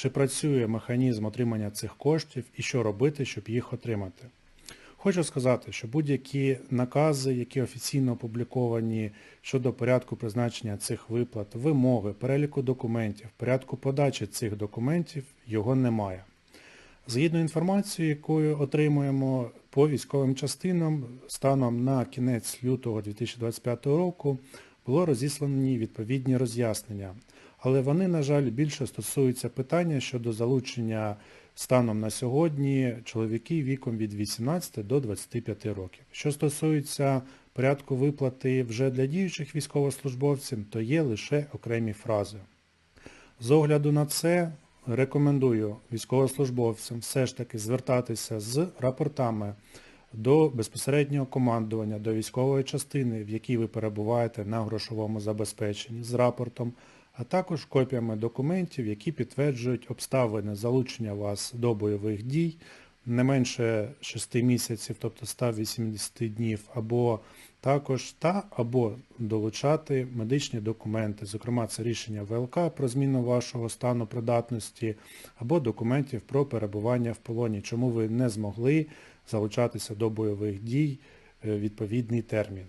Чи працює механізм отримання цих коштів і що робити, щоб їх отримати? Хочу сказати, що будь-які накази, які офіційно опубліковані щодо порядку призначення цих виплат, вимоги, переліку документів, порядку подачі цих документів, його немає. Згідно інформації, якою отримуємо по військовим частинам, станом на кінець лютого 2025 року було розіслані відповідні роз'яснення. Але вони, на жаль, більше стосуються питання щодо залучення станом на сьогодні чоловіків віком від 18 до 25 років. Що стосується порядку виплати вже для діючих військовослужбовців, то є лише окремі фрази. З огляду на це рекомендую військовослужбовцям все ж таки звертатися з рапортами до безпосереднього командування, до військової частини, в якій ви перебуваєте на грошовому забезпеченні, з рапортом, а також копіями документів, які підтверджують обставини залучення вас до бойових дій не менше 6 місяців, тобто 180 днів, або також та або долучати медичні документи, зокрема це рішення ВЛК про зміну вашого стану придатності, або документів про перебування в полоні, чому ви не змогли залучатися до бойових дій е, відповідний термін.